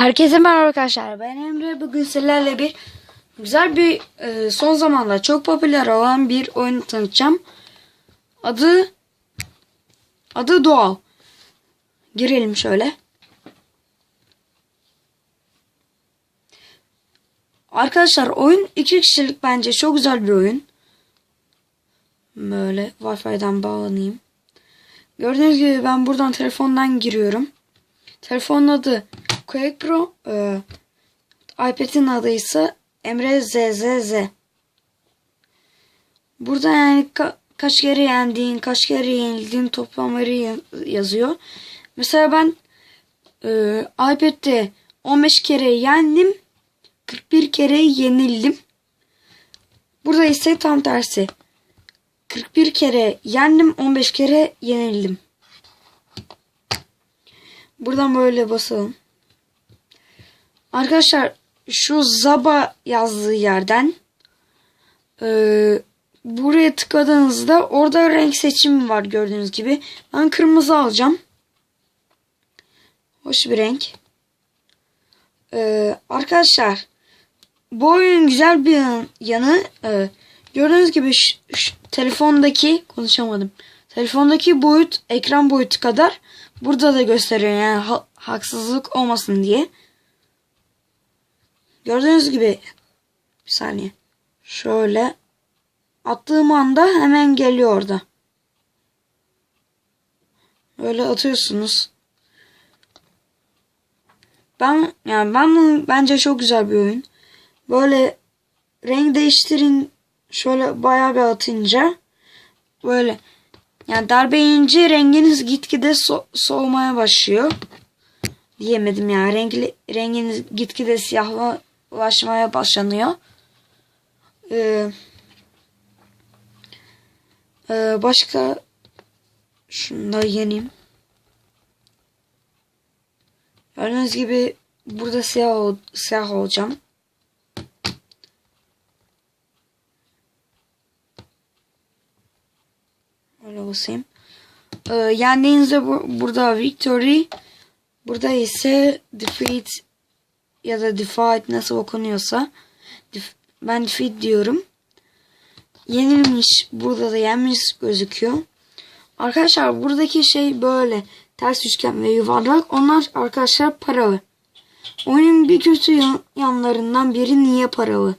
Herkese merhaba arkadaşlar. Ben Emre. Bugün sizlerle bir güzel bir e, son zamanlarda çok popüler olan bir oyun tanıtacağım. Adı adı Doğal. Girelim şöyle. Arkadaşlar oyun iki kişilik bence çok güzel bir oyun. Böyle Wi-Fi'den bağlanayım. Gördüğünüz gibi ben buradan telefondan giriyorum. Telefonun adı Quake Pro. E, iPad'in adı ise Emre ZZZ. Burada yani ka- kaç kere yendiğin, kaç kere yenildiğin toplamları ya- yazıyor. Mesela ben e, iPad'de 15 kere yendim. 41 kere yenildim. Burada ise tam tersi. 41 kere yendim, 15 kere yenildim. Buradan böyle basalım. Arkadaşlar şu Zaba yazdığı yerden eee, buraya tıkladığınızda orada renk seçimi var gördüğünüz gibi. Ben kırmızı alacağım. Hoş bir renk. Eee, arkadaşlar bu oyunun güzel bir yan- yanı eee, gördüğünüz gibi telefondaki konuşamadım. Telefondaki boyut ekran boyutu kadar burada da gösteriyor yani ha- haksızlık olmasın diye. Gördüğünüz gibi bir saniye. Şöyle attığım anda hemen geliyor orada. Böyle atıyorsunuz. Ben yani ben bunu bence çok güzel bir oyun. Böyle renk değiştirin şöyle bayağı bir atınca böyle yani darbe renginiz gitgide so- soğumaya başlıyor. Diyemedim ya. Renkli, renginiz gitgide siyahlaşmaya başlanıyor. Ee, e, başka şunu da yeneyim. Gördüğünüz gibi burada siyah, ol- siyah olacağım. Öyle basayım. Ee, yendiğinizde bu, burada victory burada ise defeat ya da defeat nasıl okunuyorsa ben defeat diyorum. Yenilmiş burada da yenmiş gözüküyor. Arkadaşlar buradaki şey böyle ters üçgen ve yuvarlak. Onlar arkadaşlar paralı. Oyunun bir kötü yan- yanlarından biri niye paralı?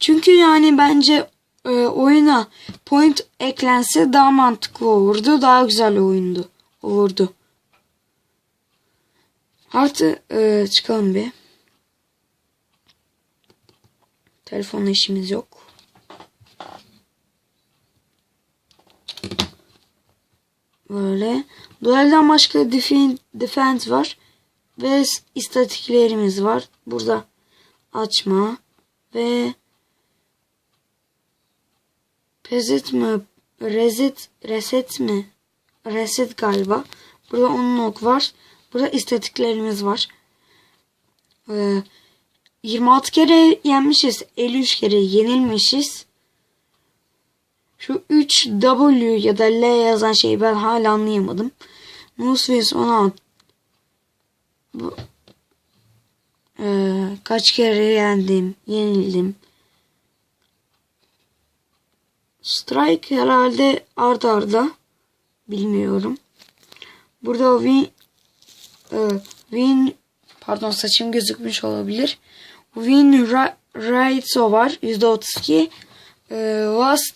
Çünkü yani bence e, oyuna point eklense daha mantıklı olurdu. Daha güzel oyundu. Olurdu. Artı e, çıkalım bir. Telefonla işimiz yok. Böyle. Duelden başka defend, defense var. Ve istatiklerimiz var. Burada açma ve Reset mi? Reset, reset mi? Reset galiba. Burada onun ok var. Burada istatiklerimiz var. Ee, 26 kere yenmişiz. 53 kere yenilmişiz. Şu 3W ya da L yazan şeyi ben hala anlayamadım. Nusfis 16. Bu, Ee, kaç kere yendim, yenildim. Strike herhalde arda arda. Bilmiyorum. Burada win win pardon saçım gözükmüş olabilir. Win ra- Raito var. %32. E, Last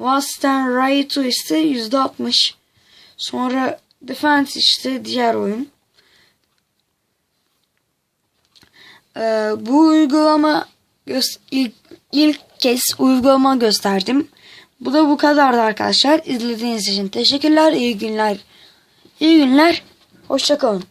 Last'ten Raito ise %60. Sonra Defense işte diğer oyun. E, bu uygulama ilk, ilk kez uygulama gösterdim. Bu da bu kadardı arkadaşlar. İzlediğiniz için teşekkürler. İyi günler. İyi günler. Hoşçakalın.